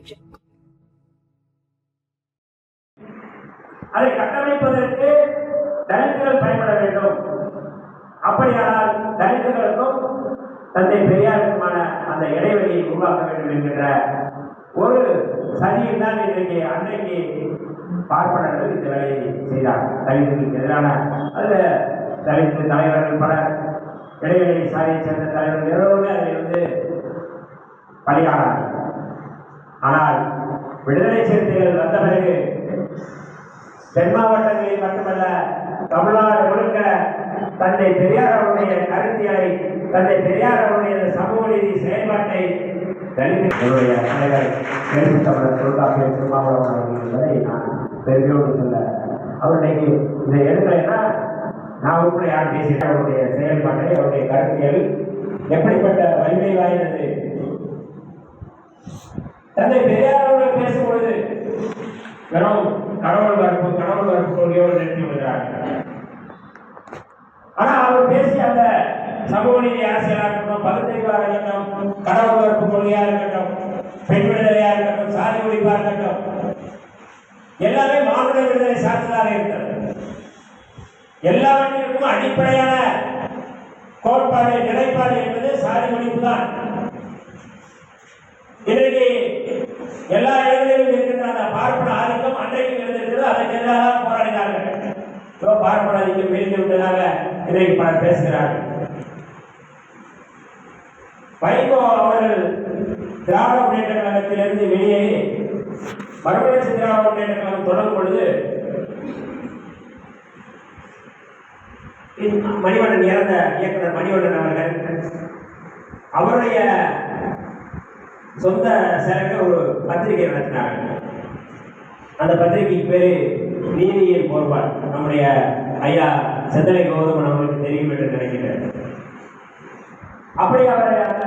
நிமிஷம் அதை கட்டமைப்பதற்கு தலித்துகள் பயன்பட வேண்டும். அப்படியானால் தலித்துகளுக்கும் தந்தை பெரியாருக்குமான அந்த இடைவெளியை உருவாக்க வேண்டும் என்கின்ற ஒரு சதியில் தான் இன்றைக்கு அன்றைக்கு பார்ப்பனர்கள் இந்த வேலையை செய்தார் தலித்துக்கு எதிரான அதில் தலித்து தலைவர்கள் பலர் இடைவெளி சாதியை சேர்ந்த தலைவர்கள் எல்லோருமே அதை வந்து பலியானார்கள். ஆனால் விடுதலை சிறுத்தைகள் வந்த பிறகு தென் மாவட்டங்களில் மட்டுமல்ல தமிழ்நாடு முழுக்க தந்தை பெரியார் அவருடைய கருத்தியலை தந்தை பெரியார் அவருடைய சமூக நீதி செயல்பாட்டை தலித்துடைய தலைவர் எழுத்து தமிழர் தொல்காப்பியர் திருமாவளவன் அவர்கள் என்பதை நான் பெருமையோடு சொல்ல அவருடைய இன்னைக்கு இதை நான் உட்பட யார் பேசிட்டு அவருடைய செயல்பாட்டை அவருடைய கருத்தியல் எப்படிப்பட்ட வலிமை வாய்ந்தது? தந்தை பெரியார் அவர்கள் பேசும்பொழுது வெறும் கடவுள் வரப்பு கடவுள் வரப்பு கொள்கையோடு நிறுத்தி விடுகிறார். ஆனா அவர் பேசிய அந்த சமூக நீதி அரசியலா இருக்கட்டும் பகுத்தறிவா இருக்கட்டும் கடவுள் வரப்பு கொள்கையா இருக்கட்டும் பெண் விடுதலையா இருக்கட்டும் சாதி ஒழிப்பா இருக்கட்டும் எல்லாமே மானுட விடுதலை சார்ந்ததாக இருக்கிறது எல்லாவற்றிற்கும் அடிப்படையான கோட்பாடு நிலைப்பாடு என்பது சாதி ஒழிப்பு தான் இன்றைக்கு எல்லா இடங்களிலும் இருக்கின்ற அந்த பார்ப்பன ஆதிக்கம் அன்றைக்கும் இருந்திருக்கிறது அதற்கு எதிராக போராடினார்கள். இப்போ பார்ப்பன ஆதிக்கம் விழுந்து விட்டதாக இன்றைக்கு பலர் பேசுகிறார்கள் வைகோ அவர்கள் திராவிட முன்னேற்ற கழகத்திலிருந்து வெளியேறி மறுமலர்ச்சி திராவிட முன்னேற்ற கழகம் தொடங்கும் பொழுது மணிவண்ணன் இறந்த இயக்குனர் மணிவண்ணன் அவர்கள் அவருடைய சொந்த செலவில் ஒரு பத்திரிகை நடத்தினாங்க. அந்த பத்திரிகைக்கு பேரு நீதியின் போர்வாள் நம்முடைய ஐயா செந்தலை கௌதமன் அவர்களுக்கு தெரியும் என்று நினைக்கிறேன். அப்படி அவர் அந்த